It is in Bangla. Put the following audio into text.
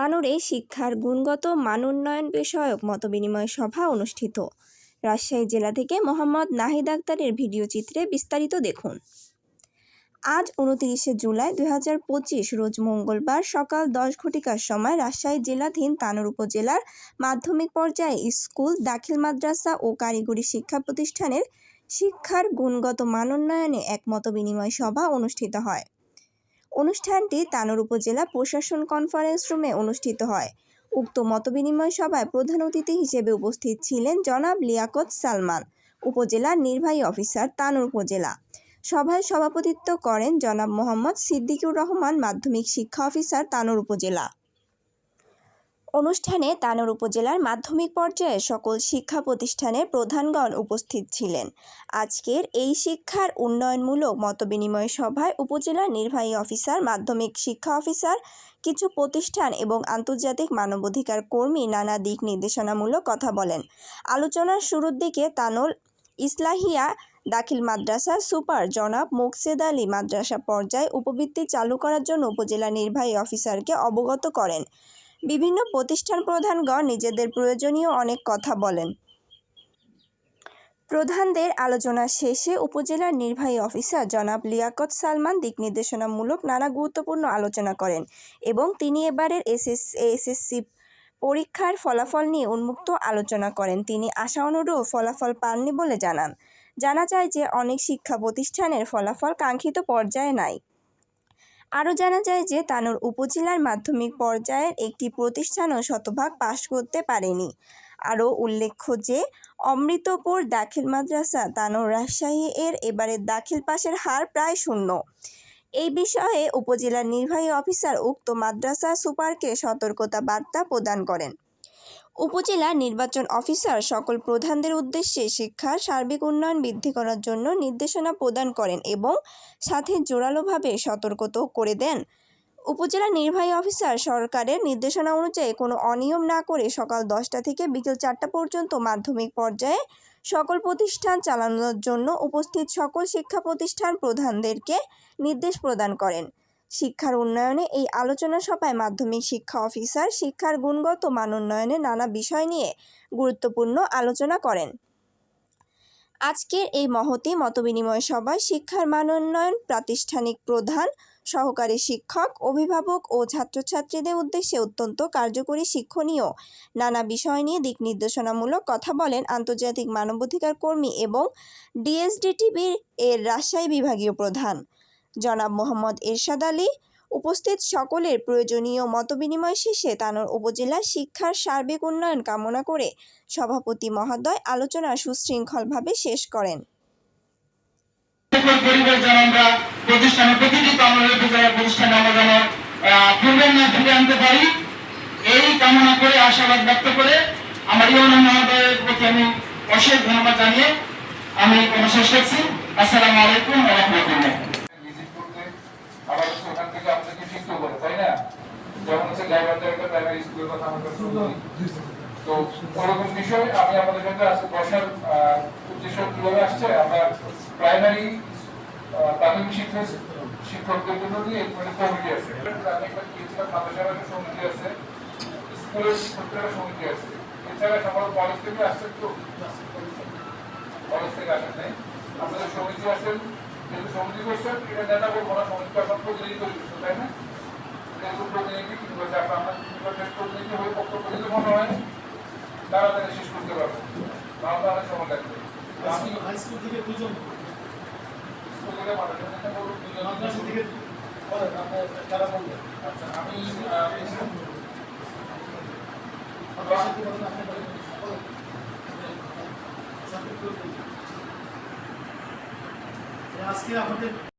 তানোরে শিক্ষার গুণগত মানোন্নয়ন বিষয়ক মতবিনিময় সভা অনুষ্ঠিত। রাজশাহী জেলা থেকে মোহাম্মদ নাহিদ আক্তারের ভিডিও চিত্রে বিস্তারিত দেখুন। আজ উনতিরিশে জুলাই দুই হাজার পঁচিশ, রোজ মঙ্গলবার সকাল দশ ঘটিকার সময় রাজশাহী জেলাধীন তানোর উপজেলার মাধ্যমিক পর্যায়ে স্কুল, দাখিল মাদ্রাসা ও কারিগরি শিক্ষা প্রতিষ্ঠানের শিক্ষার গুণগত মানোন্নয়নে এক মতবিনিময় সভা অনুষ্ঠিত হয়। অনুষ্ঠানটি তানোর উপজেলা প্রশাসন কনফারেন্স রুমে অনুষ্ঠিত হয়। উক্ত মতবিনিময় সভায় প্রধান অতিথি হিসেবে উপস্থিত ছিলেন জনাব লিয়াকত সালমান, উপজেলার নির্বাহী অফিসার তানোর উপজেলা। সভায় সভাপতিত্ব করেন জনাব মোহাম্মদ সিদ্দিকুর রহমান, মাধ্যমিক শিক্ষা অফিসার তানোর উপজেলা। অনুষ্ঠানে তানোর উপজেলার মাধ্যমিক পর্যায়ে সকল শিক্ষা প্রতিষ্ঠানের প্রধানগণ উপস্থিত ছিলেন। আজকের এই শিক্ষার উন্নয়নমূলক মতবিনিময় সভায় উপজেলা নির্বাহী অফিসার, মাধ্যমিক শিক্ষা অফিসার, কিছু প্রতিষ্ঠান এবং আন্তর্জাতিক মানবাধিকার কর্মী নানা দিক নির্দেশনামূলক কথা বলেন। আলোচনার শুরুর দিকে তানোর ইসলাহিয়া দাখিল মাদ্রাসা সুপার জনাব মোকসেদ আলী মাদ্রাসা পর্যায়ে উপবৃত্তি চালু করার জন্য উপজেলা নির্বাহী অফিসারকে অবগত করেন। বিভিন্ন প্রতিষ্ঠান প্রধানগণ নিজেদের প্রয়োজনীয় অনেক কথা বলেন। প্রধানদের আলোচনা শেষে উপজেলার নির্বাহী অফিসার জনাব লিয়াকত সালমান দিক নির্দেশনামূলক নানা গুরুত্বপূর্ণ আলোচনা করেন এবং তিনি এবারের এসএস এসএসসি পরীক্ষার ফলাফল নিয়ে উন্মুক্ত আলোচনা করেন। তিনি আশা অনুরূপ ফলাফল পাননি বলে জানান। জানা যায় যে অনেক শিক্ষা প্রতিষ্ঠানের ফলাফল কাঙ্ক্ষিত পর্যায়ে নাই। আরও জানা যায় যে তানোর উপজেলার মাধ্যমিক পর্যায়ের একটি প্রতিষ্ঠানও শতভাগ পাশ করতে পারেনি। আরও উল্লেখ্য যে, অমৃতপুর দাখিল মাদ্রাসা তানোর রাজশাহী এর এবারের দাখিল পাশের হার প্রায় শূন্য। এই বিষয়ে উপজেলার নির্বাহী অফিসার উক্ত মাদ্রাসা সুপারকে সতর্কতা বার্তা প্রদান করেন। উপজেলা নির্বাচন অফিসার সকল প্রধানদের উদ্দেশ্যে শিক্ষার সার্বিক উন্নয়ন বৃদ্ধি করার জন্য নির্দেশনা প্রদান করেন এবং সাথে জোরালোভাবে সতর্কতাও করে দেন। উপজেলা নির্বাহী অফিসার সরকারের নির্দেশনা অনুযায়ী কোনো অনিয়ম না করে সকাল দশটা থেকে বিকেল চারটা পর্যন্ত মাধ্যমিক পর্যায়ে সকল প্রতিষ্ঠান চালানোর জন্য উপস্থিত সকল শিক্ষা প্রতিষ্ঠান প্রধানদেরকে নির্দেশ প্রদান করেন। শিক্ষার উন্নয়নে এই আলোচনা সভায় মাধ্যমিক শিক্ষা অফিসার, শিক্ষার গুণগত মান উন্নয়নে নানা বিষয় নিয়ে গুরুত্বপূর্ণ আলোচনা করেন। আজকের এই মহতি মতবিনিময় সভায় শিক্ষার মান উন্নয়ন, প্রাতিষ্ঠানিক প্রধান, সহকারী শিক্ষক, অভিভাবক ও ছাত্রছাত্রীদের উদ্দেশ্যে অত্যন্ত কার্যকরী শিক্ষণীয় নানা বিষয় নিয়ে দিক নির্দেশনামূলক কথা বলেন আন্তর্জাতিক মানবাধিকার কর্মী এবং ডিএসডিটিভির এর রাজশাহী বিভাগীয় প্রধান। জনাব মোহাম্মদ এরশাদ আলী। উপস্থিত সকলের প্রয়োজনীয় মতবিনিময় শেষে তানোর উপজেলা শিক্ষার সার্বিক উন্নয়ন কামনা করে সভাপতি মহোদয় আলোচনা সুশৃঙ্খলভাবে শেষ করেন। এই কামনা করে আশাবাদ ব্যক্ত করে আমার মহোদয়ের প্রতি আমি অশেষ ধন্যবাদ জানিয়ে আমি করছি। আলাইকুম রহমতুল্লাহ ভিজিট করতে আবার হচ্ছে ওখান থেকে আপনাকে শিখতে পারে তাই না যেমন হচ্ছে গাইবান্ধা একটা প্রাইমারি স্কুলের কথা আমার কাছে মনে হয়। তো ওরকম বিষয়, আমি আমাদের কাছে আজকে বসার উদ্দেশ্য কীভাবে আসছে, আমরা প্রাইমারি প্রাথমিক শিক্ষক, শিক্ষকদের জন্য নিয়ে মানে কমিটি আছে। সমিতি আছে, স্কুলের শিক্ষকদের সমিতি আছে। এছাড়া সকল কলেজ থেকে আসছেন তো? কলেজ থেকে আসেন নাই। আপনাদের সমিতি আছেন, যেহেতু সমিতি করছেন, এটা বলব না সমিতি আপনার প্রতিনিধি তৈরি তাই না? প্রতিনিধি কি প্রতিনিধি হয়ে বক্তব্য দিতে মনে করতে পারব নাহলে অনেক লাগবে হাই স্কুল থেকে দুজন স্কুল থেকে মাদ্রাসা থেকে বলেন বলবেন আচ্ছা আমি। আজকে আমাদের